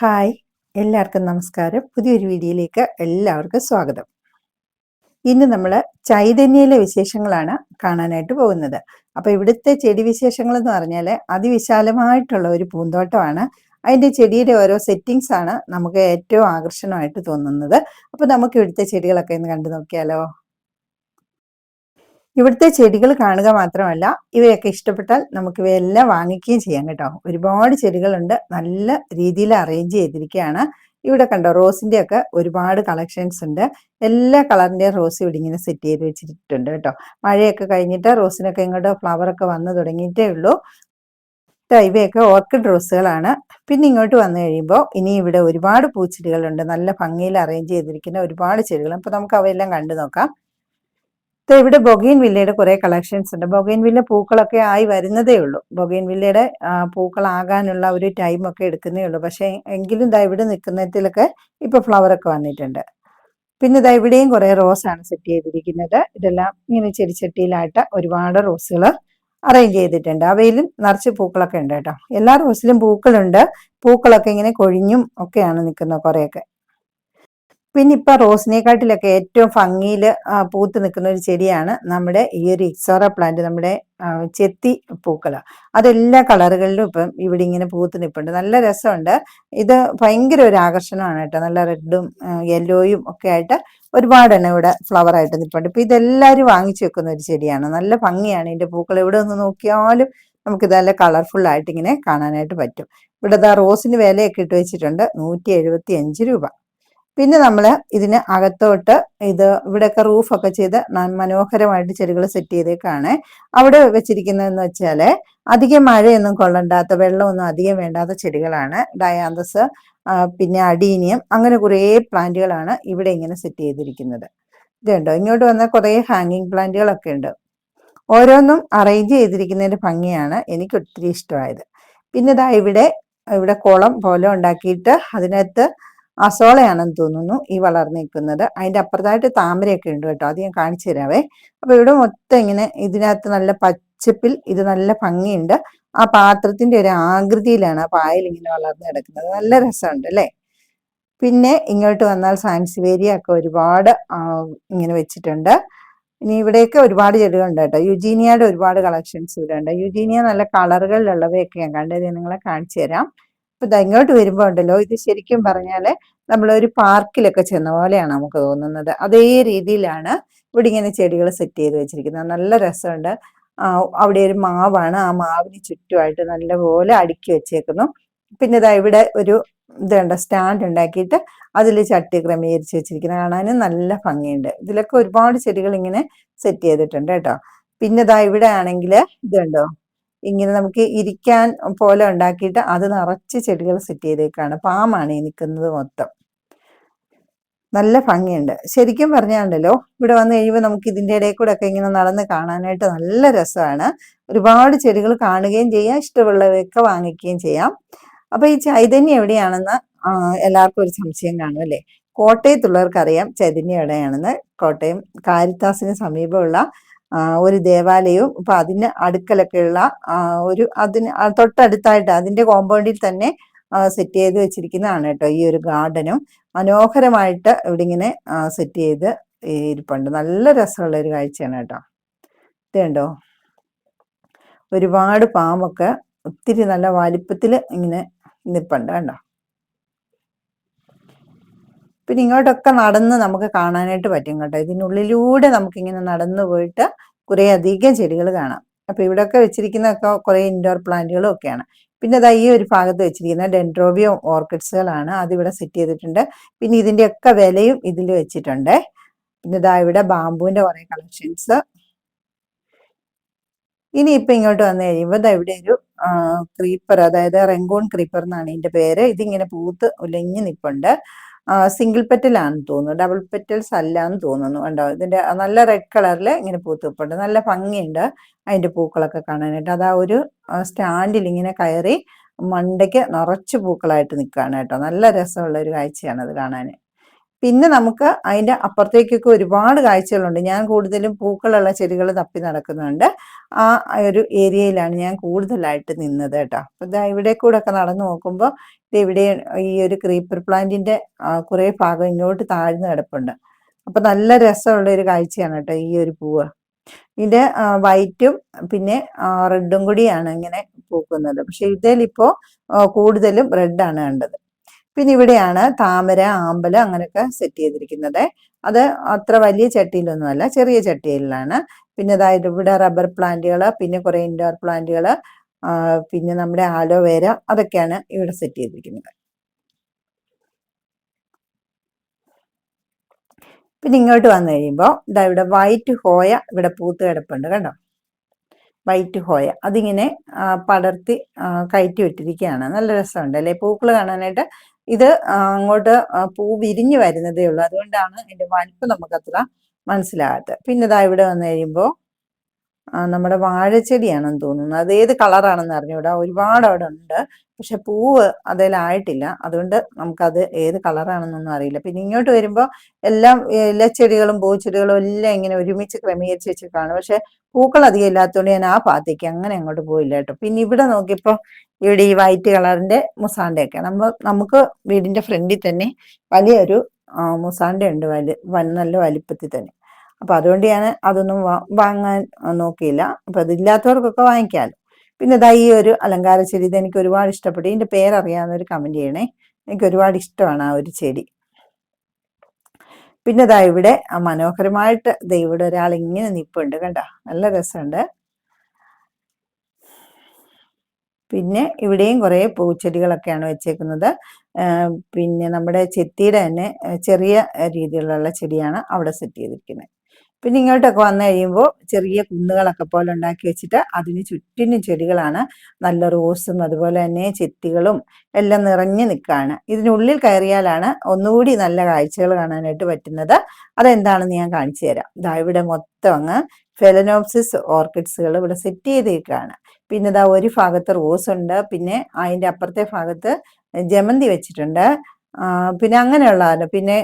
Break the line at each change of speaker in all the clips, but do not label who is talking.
hi എല്ലാവർക്കും നമസ്കാരം പുതിയൊരു വീഡിയോയിലേക്ക് എല്ലാവർക്കും സ്വാഗതം ഇന്ന് നമ്മൾ ചൈതന്യയിലെ വിശേഷങ്ങളാണ് കാണാനായിട്ട് പോകുന്നത് അപ്പോൾ ഇവിടുത്തെ ചെടി വിശേഷങ്ങൾ എന്ന് പറഞ്ഞാൽ അതിവിശാലമായിട്ടുള്ള ഒരു പൂന്തോട്ടമാണ് അതിൻ്റെ ചെടിയുടെ ഓരോ സെറ്റിങ്സ് ആണ് നമുക്ക് ഏറ്റവും ആകർഷണമായിട്ട് തോന്നുന്നത് അപ്പോൾ നമുക്ക് ഇവിടുത്തെ ചെടികളൊക്കെ ഒന്ന് കണ്ടു നോക്കിയാലോ ഇവിടുത്തെ ചെടികൾ കാണുക മാത്രമല്ല ഇവയൊക്കെ ഇഷ്ടപ്പെട്ടാൽ നമുക്ക് ഇവയെല്ലാം വാങ്ങിക്കുകയും ചെയ്യാം കേട്ടോ ഒരുപാട് ചെടികളുണ്ട് നല്ല രീതിയിൽ അറേഞ്ച് ചെയ്തിരിക്കുകയാണ് ഇവിടെ കണ്ടോ റോസിന്റെ ഒക്കെ ഒരുപാട് കളക്ഷൻസ് ഉണ്ട് എല്ലാ കളറിൻ്റെയും റോസ് ഇവിടെ ഇങ്ങനെ സെറ്റ് ചെയ്ത് വെച്ചിട്ടുണ്ട് കേട്ടോ മഴയൊക്കെ കഴിഞ്ഞിട്ട് റോസിനൊക്കെ ഇങ്ങോട്ട് ഫ്ലവറൊക്കെ വന്ന് തുടങ്ങിയിട്ടേ ഉള്ളൂ ഇവയൊക്കെ ഓർക്കിഡ് റോസുകളാണ് പിന്നെ ഇങ്ങോട്ട് വന്നു കഴിയുമ്പോൾ ഇനി ഇവിടെ ഒരുപാട് പൂച്ചെടികളുണ്ട് നല്ല ഭംഗിയിൽ അറേഞ്ച് ചെയ്തിരിക്കുന്ന ഒരുപാട് ചെടികൾ അപ്പോൾ നമുക്ക് അവയെല്ലാം കണ്ടു നോക്കാം ഇവിടെ ബൊഗൈൻ വില്ലയുടെ കുറെ കളക്ഷൻസ് ഉണ്ട് ബൊഗൈൻ വില്ല പൂക്കളൊക്കെ ആയി വരുന്നതേ ഉള്ളൂ ബൊഗൈൻ വില്ലയുടെ പൂക്കളാകാനുള്ള ഒരു ടൈം ഒക്കെ എടുക്കുന്നേ ഉള്ളൂ പക്ഷെ എങ്കിലും ഇതാ ഇവിടെ നിൽക്കുന്നതിലൊക്കെ ഇപ്പൊ ഫ്ലവറൊക്കെ വന്നിട്ടുണ്ട് പിന്നെ ഇതാ ഇവിടെയും കുറെ റോസ് ആണ് സെറ്റ് ചെയ്തിരിക്കുന്നത് ഇതെല്ലാം ഇങ്ങനെ ചെടിച്ചട്ടിയിലായിട്ട് ഒരുപാട് റോസുകൾ അറേഞ്ച് ചെയ്തിട്ടുണ്ട് അവയിലും നിറച്ച് പൂക്കളൊക്കെ ഉണ്ട് കേട്ടോ എല്ലാ റോസിലും പൂക്കളുണ്ട് പൂക്കളൊക്കെ ഇങ്ങനെ കൊഴിഞ്ഞും ഒക്കെയാണ് നിൽക്കുന്നത് കുറെയൊക്കെ പിന്നെ ഇപ്പൊ റോസിനെക്കാട്ടിലൊക്കെ ഏറ്റവും ഭംഗിയിൽ പൂത്ത് നിൽക്കുന്ന ഒരു ചെടിയാണ് നമ്മുടെ ഈ ഒരു ഇക്സോറ പ്ലാന്റ് നമ്മുടെ ചെത്തി പൂക്കൾ അതെല്ലാ കളറുകളിലും ഇപ്പം ഇവിടെ ഇങ്ങനെ പൂത്ത് നിൽപ്പുണ്ട് നല്ല രസമുണ്ട് ഇത് ഭയങ്കര ഒരു ആകർഷണമാണ് കേട്ടോ നല്ല റെഡും യെല്ലോയും ഒക്കെ ആയിട്ട് ഒരുപാട് എണ്ണം ഇവിടെ ഫ്ലവർ ആയിട്ട് നിൽപ്പുണ്ട് ഇപ്പൊ ഇതെല്ലാവരും വാങ്ങിച്ചു വെക്കുന്ന ഒരു ചെടിയാണ് നല്ല ഭംഗിയാണ് ഇതിന്റെ പൂക്കൾ എവിടെ ഒന്ന് നോക്കിയാലും നമുക്ക് നല്ല കളർഫുൾ ആയിട്ട് ഇങ്ങനെ കാണാനായിട്ട് പറ്റും ഇവിടെ ദാ റോസിന് വിലയൊക്കെ ഇട്ട് വെച്ചിട്ടുണ്ട് നൂറ്റി എഴുപത്തി അഞ്ച് രൂപ പിന്നെ നമ്മൾ ഇതിന് അകത്തോട്ട് ഇത് ഇവിടെയൊക്കെ റൂഫൊക്കെ ചെയ്ത് മനോഹരമായിട്ട് ചെടികൾ സെറ്റ് ചെയ്തേക്കാണ് അവിടെ വെച്ചിരിക്കുന്നതെന്ന് വെച്ചാൽ അധികം മഴയൊന്നും കൊള്ളണ്ടാത്ത വെള്ളമൊന്നും അധികം വേണ്ടാത്ത ചെടികളാണ് ഡയാന്തസ് പിന്നെ അടീനിയം അങ്ങനെ കുറേ പ്ലാന്റുകളാണ് ഇവിടെ ഇങ്ങനെ സെറ്റ് ചെയ്തിരിക്കുന്നത് ഇതുണ്ടോ ഇങ്ങോട്ട് വന്ന കുറേ ഹാങ്ങിങ് പ്ലാന്റുകളൊക്കെ ഉണ്ട് ഓരോന്നും അറേഞ്ച് ചെയ്തിരിക്കുന്നതിൻ്റെ ഭംഗിയാണ് എനിക്ക് ഒത്തിരി ഇഷ്ടമായത് പിന്നെ ഇതാ ഇവിടെ ഇവിടെ കുളം പോലെ ഉണ്ടാക്കിയിട്ട് അതിനകത്ത് അസോളയാണെന്ന് തോന്നുന്നു ഈ വളർന്നിരിക്കുന്നത് അതിന്റെ അപ്പുറത്തായിട്ട് താമരയൊക്കെ ഉണ്ട് കേട്ടോ അത് ഞാൻ കാണിച്ചു തരാവേ അപ്പോൾ ഇവിടെ മൊത്തം ഇങ്ങനെ ഇതിനകത്ത് നല്ല പച്ചപ്പിൽ ഇത് നല്ല ഭംഗിയുണ്ട് ആ പാത്രത്തിന്റെ ഒരു ആകൃതിയിലാണ് ആ പായൽ ഇങ്ങനെ വളർന്നു കിടക്കുന്നത് നല്ല രസമുണ്ട് അല്ലേ പിന്നെ ഇങ്ങോട്ട് വന്നാൽ സാൻസിവേരിയ ഒക്കെ ഒരുപാട് ഇങ്ങനെ വെച്ചിട്ടുണ്ട് ഇനി ഇവിടെയൊക്കെ ഒരുപാട് ചെടികളുണ്ട് കേട്ടോ യുജീനിയയുടെ ഒരുപാട് കളക്ഷൻസ് ഇവിടെ ഉണ്ട് യുജീനിയ നല്ല കളറുകളിലുള്ളവയൊക്കെ ഞാൻ കണ്ടത് നിങ്ങളെ കാണിച്ചു തരാം ഇപ്പൊ ഇത് ഇങ്ങോട്ട് വരുമ്പോ ഉണ്ടല്ലോ ഇത് ശരിക്കും പറഞ്ഞാല് നമ്മളൊരു പാർക്കിലൊക്കെ ചെന്ന പോലെയാണ് നമുക്ക് തോന്നുന്നത് അതേ രീതിയിലാണ് ഇവിടെ ഇങ്ങനെ ചെടികൾ സെറ്റ് ചെയ്ത് വെച്ചിരിക്കുന്നത് നല്ല രസമുണ്ട് ആ അവിടെ ഒരു മാവാണ് ആ മാവിന് ചുറ്റുമായിട്ട് നല്ലപോലെ അടുക്കി വെച്ചേക്കുന്നു പിന്നെ ഇതാ ഇവിടെ ഒരു ഇതുണ്ട് സ്റ്റാൻഡ് ഉണ്ടാക്കിയിട്ട് അതിൽ ചട്ടി ക്രമീകരിച്ച് വെച്ചിരിക്കുന്നത് കാണാനും നല്ല ഭംഗിയുണ്ട് ഇതിലൊക്കെ ഒരുപാട് ചെടികൾ ഇങ്ങനെ സെറ്റ് ചെയ്തിട്ടുണ്ട് കേട്ടോ പിന്നെ ഇതാ ഇവിടെ ആണെങ്കിൽ ഇതുണ്ടോ ഇങ്ങനെ നമുക്ക് ഇരിക്കാൻ പോലെ ഉണ്ടാക്കിയിട്ട് അത് നിറച്ച് ചെടികൾ സെറ്റ് ചെയ്തേക്കാണ് പാമാണ് ഈ നിൽക്കുന്നത് മൊത്തം നല്ല ഭംഗിയുണ്ട് ശരിക്കും പറഞ്ഞാണ്ടല്ലോ ഇവിടെ വന്നു കഴിയുമ്പോൾ നമുക്ക് ഇതിൻ്റെ ഇടയിൽ കൂടെ ഒക്കെ ഇങ്ങനെ നടന്ന് കാണാനായിട്ട് നല്ല രസമാണ് ഒരുപാട് ചെടികൾ കാണുകയും ചെയ്യാം ഇഷ്ടമുള്ളവയൊക്കെ വാങ്ങിക്കുകയും ചെയ്യാം അപ്പോൾ ഈ ചൈതന്യം എവിടെയാണെന്ന് എല്ലാവർക്കും ഒരു സംശയം കാണും അല്ലേ കോട്ടയത്തുള്ളവർക്കറിയാം ചൈതന്യം എവിടെയാണെന്ന് കോട്ടയം കാരിത്താസിന് സമീപമുള്ള ഒരു ദേവാലയവും ഇപ്പൊ അതിന് ഉള്ള ഒരു അതിന് തൊട്ടടുത്തായിട്ട് അതിന്റെ കോമ്പൗണ്ടിൽ തന്നെ സെറ്റ് ചെയ്ത് വെച്ചിരിക്കുന്നതാണ് കേട്ടോ ഈ ഒരു ഗാർഡനും മനോഹരമായിട്ട് ഇവിടെ ഇങ്ങനെ സെറ്റ് ചെയ്ത് ഇരിപ്പുണ്ട് നല്ല രസമുള്ള ഒരു കാഴ്ചയാണ് കേട്ടോ ഇത് കണ്ടോ ഒരുപാട് പാമ്പൊക്കെ ഒത്തിരി നല്ല വലിപ്പത്തിൽ ഇങ്ങനെ നിൽപ്പുണ്ട് കണ്ടോ പിന്നെ ഇങ്ങോട്ടൊക്കെ നടന്ന് നമുക്ക് കാണാനായിട്ട് പറ്റും കേട്ടോ ഇതിനുള്ളിലൂടെ നമുക്കിങ്ങനെ നടന്നു പോയിട്ട് കുറേ അധികം ചെടികൾ കാണാം അപ്പോൾ ഇവിടെയൊക്കെ വെച്ചിരിക്കുന്നൊക്കെ കുറേ ഇൻഡോർ പ്ലാന്റുകളും ഒക്കെയാണ് പിന്നെ അതാ ഈ ഒരു ഭാഗത്ത് വെച്ചിരിക്കുന്ന ഡെൻഡ്രോബിയോ ഓർക്കിഡ്സുകളാണ് ഇവിടെ സെറ്റ് ചെയ്തിട്ടുണ്ട് പിന്നെ ഒക്കെ വിലയും ഇതിൽ വെച്ചിട്ടുണ്ട് പിന്നെ ഇതാ ഇവിടെ ബാമ്പുവിന്റെ കുറേ കളക്ഷൻസ് ഇനി ഇപ്പൊ ഇങ്ങോട്ട് വന്നു കഴിയുമ്പോൾ ഇതാ ഇവിടെ ഒരു ക്രീപ്പർ അതായത് റെങ്കോൺ ക്രീപ്പർ എന്നാണ് ഇതിന്റെ പേര് ഇതിങ്ങനെ പൂത്ത് ഉലഞ്ഞു നിപ്പുണ്ട് സിംഗിൾ പെറ്റലാണെന്ന് തോന്നുന്നു ഡബിൾ പെറ്റൽസ് അല്ല എന്ന് തോന്നുന്നു ഉണ്ടോ ഇതിന്റെ നല്ല റെഡ് കളറിൽ ഇങ്ങനെ പൂത്തുപ്പുണ്ട് നല്ല ഭംഗിയുണ്ട് അതിന്റെ പൂക്കളൊക്കെ കാണാനായിട്ട് അത് ആ ഒരു സ്റ്റാൻഡിൽ ഇങ്ങനെ കയറി മണ്ടയ്ക്ക് നിറച്ച് പൂക്കളായിട്ട് നിൽക്കുകയാണ് കേട്ടോ നല്ല രസമുള്ള ഒരു കാഴ്ചയാണ് അത് കാണാൻ പിന്നെ നമുക്ക് അതിൻ്റെ അപ്പുറത്തേക്കൊക്കെ ഒരുപാട് കാഴ്ചകളുണ്ട് ഞാൻ കൂടുതലും പൂക്കളുള്ള ചെടികൾ തപ്പി നടക്കുന്നുണ്ട് ആ ഒരു ഏരിയയിലാണ് ഞാൻ കൂടുതലായിട്ട് നിന്നത് കേട്ടോ അപ്പം ഇതാ ഇവിടെ കൂടെ ഒക്കെ നടന്നു നോക്കുമ്പോൾ ഇത് ഇവിടെ ഈ ഒരു ക്രീപ്പർ പ്ലാന്റിന്റെ കുറേ ഭാഗം ഇങ്ങോട്ട് താഴ്ന്നു കിടപ്പുണ്ട് അപ്പൊ നല്ല രസമുള്ള ഒരു കാഴ്ചയാണ് കേട്ടോ ഈ ഒരു പൂവ് ഇതിന്റെ വൈറ്റും പിന്നെ റെഡും കൂടിയാണ് ഇങ്ങനെ പൂക്കുന്നത് പക്ഷെ ഇതിലിപ്പോൾ കൂടുതലും റെഡാണ് കണ്ടത് പിന്നെ ഇവിടെയാണ് താമര ആമ്പല് അങ്ങനെയൊക്കെ സെറ്റ് ചെയ്തിരിക്കുന്നത് അത് അത്ര വലിയ ചട്ടിയിലൊന്നുമല്ല ചെറിയ ചട്ടിയിലാണ് പിന്നെ അതായത് ഇവിടെ റബ്ബർ പ്ലാന്റുകൾ പിന്നെ കുറേ ഇൻഡോർ പ്ലാന്റുകൾ പിന്നെ നമ്മുടെ ആലോവേര അതൊക്കെയാണ് ഇവിടെ സെറ്റ് ചെയ്തിരിക്കുന്നത് പിന്നെ ഇങ്ങോട്ട് വന്നു കഴിയുമ്പോൾ ഇതാ ഇവിടെ വൈറ്റ് ഹോയ ഇവിടെ പൂത്ത് കിടപ്പുണ്ട് കണ്ടോ വൈറ്റ് ഹോയ അതിങ്ങനെ പടർത്തി കയറ്റി വിട്ടിരിക്കുകയാണ് നല്ല രസമുണ്ട് അല്ലെ പൂക്കൾ കാണാനായിട്ട് ഇത് അങ്ങോട്ട് പൂ വിരിഞ്ഞു വരുന്നതേ ഉള്ളൂ അതുകൊണ്ടാണ് അതിൻ്റെ നമുക്ക് നമുക്കത്ര മനസ്സിലാകാത്ത പിന്നെ ഇതാ ഇവിടെ വന്നു കഴിയുമ്പോൾ നമ്മുടെ വാഴച്ചെടിയാണെന്ന് തോന്നുന്നു അത് ഏത് കളറാണെന്ന് അറിഞ്ഞൂടാ ഒരുപാട് അവിടെ ഉണ്ട് പക്ഷെ പൂവ് അതിലായിട്ടില്ല അതുകൊണ്ട് നമുക്കത് ഏത് കളറാണെന്നൊന്നും അറിയില്ല പിന്നെ ഇങ്ങോട്ട് വരുമ്പോൾ എല്ലാം ചെടികളും പൂച്ചെടികളും എല്ലാം ഇങ്ങനെ ഒരുമിച്ച് ക്രമീകരിച്ച് വെച്ചിട്ടാണ് പക്ഷെ പൂക്കൾ അധികം ഇല്ലാത്തതുകൊണ്ട് ഞാൻ ആ പാത്തേക്ക് അങ്ങനെ അങ്ങോട്ട് പോയില്ല കേട്ടോ പിന്നെ ഇവിടെ നോക്കിയപ്പോൾ ഇവിടെ ഈ വൈറ്റ് കളറിന്റെ മുസാണ്ടയൊക്കെ നമ്മൾ നമുക്ക് വീടിന്റെ ഫ്രണ്ടിൽ തന്നെ വലിയൊരു മൂസാൻ്റെ ഉണ്ട് വലി വൻ നല്ല വലിപ്പത്തിൽ തന്നെ അപ്പം അതുകൊണ്ട് ഞാൻ അതൊന്നും വാങ്ങാൻ നോക്കിയില്ല അപ്പം അതില്ലാത്തവർക്കൊക്കെ വാങ്ങിക്കാമല്ലോ പിന്നെ ഇതാ ഈ ഒരു അലങ്കാര ചെടി ഇത് എനിക്ക് ഒരുപാട് ഇഷ്ടപ്പെട്ടു ഇതിൻ്റെ ഒരു കമൻറ്റ് ചെയ്യണേ എനിക്ക് ഒരുപാട് ഇഷ്ടമാണ് ആ ഒരു ചെടി പിന്നെ ഇതാ ഇവിടെ മനോഹരമായിട്ട് ദൈവയുടെ ഒരാൾ ഇങ്ങനെ നിപ്പുണ്ട് കണ്ട നല്ല രസമുണ്ട് പിന്നെ ഇവിടെയും കുറേ പൂച്ചെടികളൊക്കെയാണ് വെച്ചേക്കുന്നത് പിന്നെ നമ്മുടെ ചെത്തിയുടെ തന്നെ ചെറിയ രീതിയിലുള്ള ചെടിയാണ് അവിടെ സെറ്റ് ചെയ്തിരിക്കുന്നത് പിന്നെ ഇങ്ങോട്ടൊക്കെ വന്നു കഴിയുമ്പോൾ ചെറിയ കുന്നുകളൊക്കെ പോലെ ഉണ്ടാക്കി വെച്ചിട്ട് അതിന് ചുറ്റിനും ചെടികളാണ് നല്ല റോസും അതുപോലെ തന്നെ ചെത്തികളും എല്ലാം നിറഞ്ഞു നിൽക്കുകയാണ് ഇതിനുള്ളിൽ കയറിയാലാണ് ഒന്നുകൂടി നല്ല കാഴ്ചകൾ കാണാനായിട്ട് പറ്റുന്നത് അതെന്താണെന്ന് ഞാൻ കാണിച്ചു തരാം ഇതാ ഇവിടെ മൊത്തം അങ്ങ് ഫെലനോപ്സിസ് ഓർക്കിഡ്സുകൾ ഇവിടെ സെറ്റ് ചെയ്തേക്കാണ് പിന്നെ ഇതാ ഒരു ഭാഗത്ത് റോസ് ഉണ്ട് പിന്നെ അതിൻ്റെ അപ്പുറത്തെ ഭാഗത്ത് ജമന്തി വെച്ചിട്ടുണ്ട് പിന്നെ അങ്ങനെയുള്ളതാണ് പിന്നെ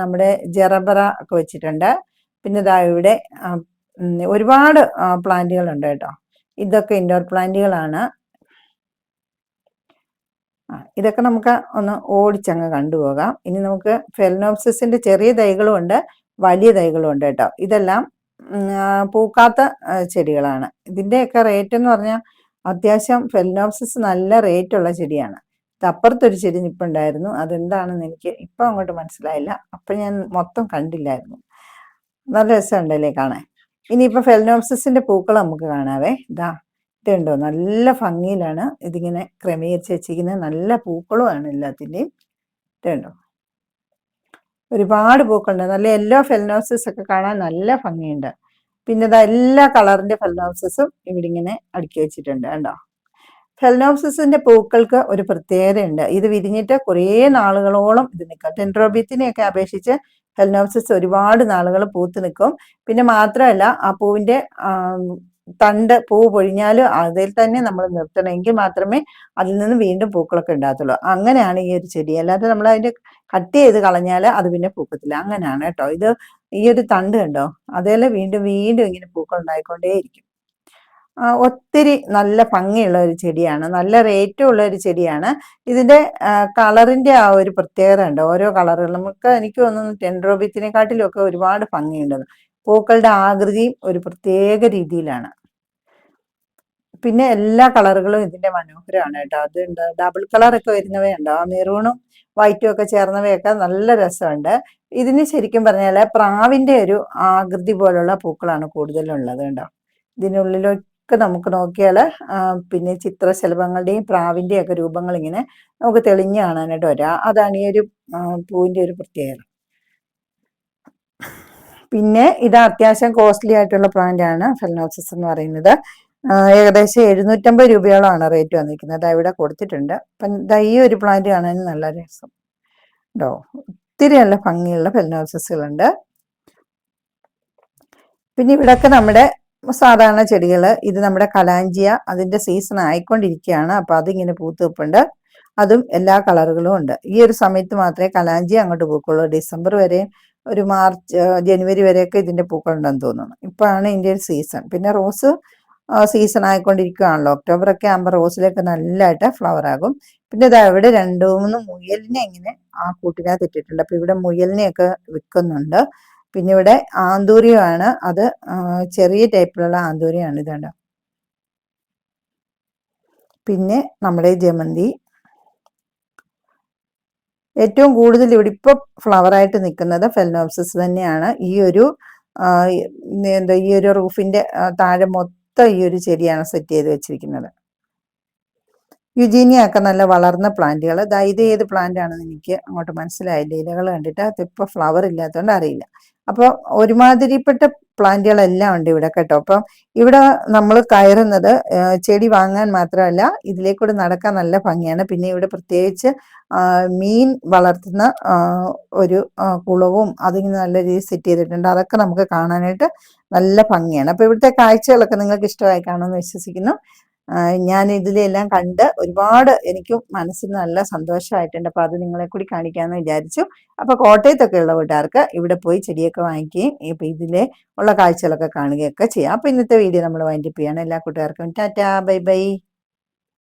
നമ്മുടെ ജറബറ ഒക്കെ വെച്ചിട്ടുണ്ട് പിന്നെ ഇതാ ഇവിടെ ഒരുപാട് പ്ലാന്റുകളുണ്ട് കേട്ടോ ഇതൊക്കെ ഇൻഡോർ പ്ലാന്റുകളാണ് ഇതൊക്കെ നമുക്ക് ഒന്ന് ഓടിച്ചങ്ങ് കണ്ടുപോകാം ഇനി നമുക്ക് ഫെലനോപ്സിസിൻ്റെ ചെറിയ തൈകളും ഉണ്ട് വലിയ തൈകളും ഉണ്ട് കേട്ടോ ഇതെല്ലാം പൂക്കാത്ത ചെടികളാണ് ഇതിൻ്റെയൊക്കെ റേറ്റ് എന്ന് പറഞ്ഞാൽ അത്യാവശ്യം ഫെലിനോപ്സിസ് നല്ല റേറ്റ് ഉള്ള ചെടിയാണ് അപ്പുറത്തൊരു ചെടി നിൽപ്പുണ്ടായിരുന്നു അതെന്താണെന്ന് എനിക്ക് ഇപ്പം അങ്ങോട്ട് മനസ്സിലായില്ല അപ്പം ഞാൻ മൊത്തം കണ്ടില്ലായിരുന്നു നല്ല രസമുണ്ടല്ലേ കാണാൻ ഇനിയിപ്പോൾ ഫെലിനോപ്സിസിൻ്റെ പൂക്കൾ നമുക്ക് കാണാവേ ഇതാ ഇതുണ്ടോ നല്ല ഭംഗിയിലാണ് ഇതിങ്ങനെ ക്രമീകരിച്ച് വെച്ചിരിക്കുന്നത് നല്ല പൂക്കളുമാണ് എല്ലാത്തിൻ്റെയും ഇതുണ്ടോ ഒരുപാട് പൂക്കളുണ്ട് നല്ല എല്ലാ ഫെലനോസിസ് ഒക്കെ കാണാൻ നല്ല ഭംഗിയുണ്ട് പിന്നെ ഇതാ എല്ലാ കളറിന്റെ ഫെലനോസിസും ഇവിടെ ഇങ്ങനെ അടുക്കി വെച്ചിട്ടുണ്ട് കണ്ടോ ഫെലനോപ്സിസിന്റെ പൂക്കൾക്ക് ഒരു പ്രത്യേകതയുണ്ട് ഇത് വിരിഞ്ഞിട്ട് കുറേ നാളുകളോളം ഇത് നിൽക്കും ടെൻട്രോബിത്തിനെയൊക്കെ അപേക്ഷിച്ച് ഫെലനോപ്സിസ് ഒരുപാട് നാളുകൾ പൂത്ത് നിൽക്കും പിന്നെ മാത്രമല്ല ആ പൂവിന്റെ തണ്ട് പൂ പൊഴിഞ്ഞാലും അതിൽ തന്നെ നമ്മൾ നിർത്തണമെങ്കിൽ മാത്രമേ അതിൽ നിന്ന് വീണ്ടും പൂക്കളൊക്കെ ഉണ്ടാകത്തുള്ളൂ അങ്ങനെയാണ് ഈ ഒരു ചെടി അല്ലാതെ നമ്മൾ അതിൻ്റെ കട്ട് ചെയ്ത് കളഞ്ഞാൽ അത് പിന്നെ പൂക്കത്തില്ല അങ്ങനെയാണ് കേട്ടോ ഇത് ഈ ഒരു തണ്ട് കണ്ടോ അതേലെ വീണ്ടും വീണ്ടും ഇങ്ങനെ പൂക്കൾ ഉണ്ടായിക്കൊണ്ടേയിരിക്കും ഒത്തിരി നല്ല ഭംഗിയുള്ള ഒരു ചെടിയാണ് നല്ല റേറ്റും ഉള്ള ഒരു ചെടിയാണ് ഇതിന്റെ കളറിന്റെ ആ ഒരു പ്രത്യേകത ഉണ്ട് ഓരോ കളറുകൾ നമുക്ക് എനിക്ക് തോന്നുന്നു ടെൻഡ്രോബിത്തിനെക്കാട്ടിലും ഒക്കെ ഒരുപാട് ഭംഗിയുണ്ടെന്ന് പൂക്കളുടെ ആകൃതിയും ഒരു പ്രത്യേക രീതിയിലാണ് പിന്നെ എല്ലാ കളറുകളും ഇതിന്റെ മനോഹരമാണ് കേട്ടോ അതുണ്ട് ഡബിൾ കളറൊക്കെ വരുന്നവയുണ്ട് ആ മെറൂണും വൈറ്റും ഒക്കെ ചേർന്നവയൊക്കെ നല്ല രസമുണ്ട് ഇതിന് ശരിക്കും പറഞ്ഞാൽ പ്രാവിന്റെ ഒരു ആകൃതി പോലുള്ള പൂക്കളാണ് കൂടുതലുള്ളത് കേട്ടോ ഇതിനുള്ളിലൊക്കെ നമുക്ക് നോക്കിയാൽ പിന്നെ ചിത്രശലഭങ്ങളുടെയും പ്രാവിന്റെയും ഒക്കെ രൂപങ്ങൾ ഇങ്ങനെ നമുക്ക് തെളിഞ്ഞു കാണാനായിട്ട് വരാ അതാണ് ഈ ഒരു പൂവിന്റെ ഒരു പ്രത്യേകത പിന്നെ ഇത് അത്യാവശ്യം കോസ്റ്റ്ലി ആയിട്ടുള്ള പ്ലാന്റ് ആണ് ഫെലനോപ്സിസ് എന്ന് പറയുന്നത് ഏകദേശം എഴുന്നൂറ്റമ്പത് രൂപയോളമാണ് റേറ്റ് വന്നിരിക്കുന്നത് അതാ ഇവിടെ കൊടുത്തിട്ടുണ്ട് അപ്പം ഇതാ ഈ ഒരു പ്ലാന്റ് കാണാനും നല്ല രസം ഉണ്ടോ ഒത്തിരി നല്ല ഭംഗിയുള്ള ഫെലനോസസുകളുണ്ട് പിന്നെ ഇവിടെയൊക്കെ നമ്മുടെ സാധാരണ ചെടികൾ ഇത് നമ്മുടെ കലാഞ്ചിയ അതിന്റെ സീസൺ ആയിക്കൊണ്ടിരിക്കുകയാണ് അപ്പൊ അതിങ്ങനെ പൂത്ത് വെപ്പുണ്ട് അതും എല്ലാ കളറുകളും ഉണ്ട് ഈ ഒരു സമയത്ത് മാത്രമേ കലാഞ്ചി അങ്ങോട്ട് പൂക്കുള്ളൂ ഡിസംബർ വരെ ഒരു മാർച്ച് ജനുവരി വരെയൊക്കെ ഇതിന്റെ പൂക്കളുണ്ടെന്ന് തോന്നുന്നു ഇപ്പോഴാണ് ഇതിന്റെ ഒരു സീസൺ പിന്നെ റോസ് സീസൺ ആയിക്കൊണ്ടിരിക്കുകയാണല്ലോ ഒക്ടോബർ ഒക്കെ ആകുമ്പോൾ റോസിലൊക്കെ നല്ലതായിട്ട് ഫ്ലവർ ആകും പിന്നെ ഇത് ഇവിടെ രണ്ടോ മൂന്ന് മുയലിനെ ഇങ്ങനെ ആ കൂട്ടിനകത്ത് ഇട്ടിട്ടുണ്ട് അപ്പൊ ഇവിടെ മുയലിനെയൊക്കെ വിൽക്കുന്നുണ്ട് പിന്നെ ഇവിടെ ആന്തൂരിയാണ് അത് ചെറിയ ടൈപ്പിലുള്ള ആന്തൂരിയാണ് ഇതുണ്ട് പിന്നെ നമ്മുടെ ജമന്തി ഏറ്റവും കൂടുതൽ ഇവിടെ ഫ്ലവർ ആയിട്ട് നിൽക്കുന്നത് ഫെലനോപ്സിസ് തന്നെയാണ് ഈ ഒരു എന്താ ഈ ഒരു റൂഫിന്റെ താഴെ മൊത്തം മൊത്തം ഈ ഒരു ചെടിയാണ് സെറ്റ് ചെയ്ത് വെച്ചിരിക്കുന്നത് ഒക്കെ നല്ല വളർന്ന പ്ലാന്റുകൾ ഇതാ ഇത് ഏത് പ്ലാന്റ് ആണെന്ന് എനിക്ക് അങ്ങോട്ട് മനസ്സിലായില്ല ഇലകൾ കണ്ടിട്ട് അതിപ്പോ ഫ്ലവർ ഇല്ലാത്തതുകൊണ്ട് അറിയില്ല അപ്പോൾ ഒരുമാതിരിപ്പെട്ട പ്ലാന്റുകളെല്ലാം ഉണ്ട് ഇവിടെ കേട്ടോ അപ്പം ഇവിടെ നമ്മൾ കയറുന്നത് ചെടി വാങ്ങാൻ മാത്രമല്ല ഇതിലേക്കൂടെ നടക്കാൻ നല്ല ഭംഗിയാണ് പിന്നെ ഇവിടെ പ്രത്യേകിച്ച് മീൻ വളർത്തുന്ന ഒരു കുളവും അതിങ്ങനെ നല്ല രീതിയിൽ സെറ്റ് ചെയ്തിട്ടുണ്ട് അതൊക്കെ നമുക്ക് കാണാനായിട്ട് നല്ല ഭംഗിയാണ് അപ്പോൾ ഇവിടുത്തെ കാഴ്ചകളൊക്കെ നിങ്ങൾക്ക് ഇഷ്ടമായി കാണുമെന്ന് വിശ്വസിക്കുന്നു ഞാൻ ഇതിലെല്ലാം കണ്ട് ഒരുപാട് എനിക്കും മനസ്സിൽ നല്ല സന്തോഷമായിട്ടുണ്ട് അപ്പോൾ അത് നിങ്ങളെ കൂടി കാണിക്കാമെന്ന് വിചാരിച്ചു അപ്പോൾ കോട്ടയത്തൊക്കെ ഉള്ള വീട്ടുകാർക്ക് ഇവിടെ പോയി ചെടിയൊക്കെ വാങ്ങിക്കുകയും ഇപ്പൊ ഇതിലെ ഉള്ള കാഴ്ചകളൊക്കെ കാണുകയൊക്കെ ചെയ്യാം അപ്പോൾ ഇന്നത്തെ വീഡിയോ നമ്മൾ വൈൻഡപ്പ് എല്ലാ കൂട്ടുകാർക്കും ടാറ്റാ ബൈ ബൈ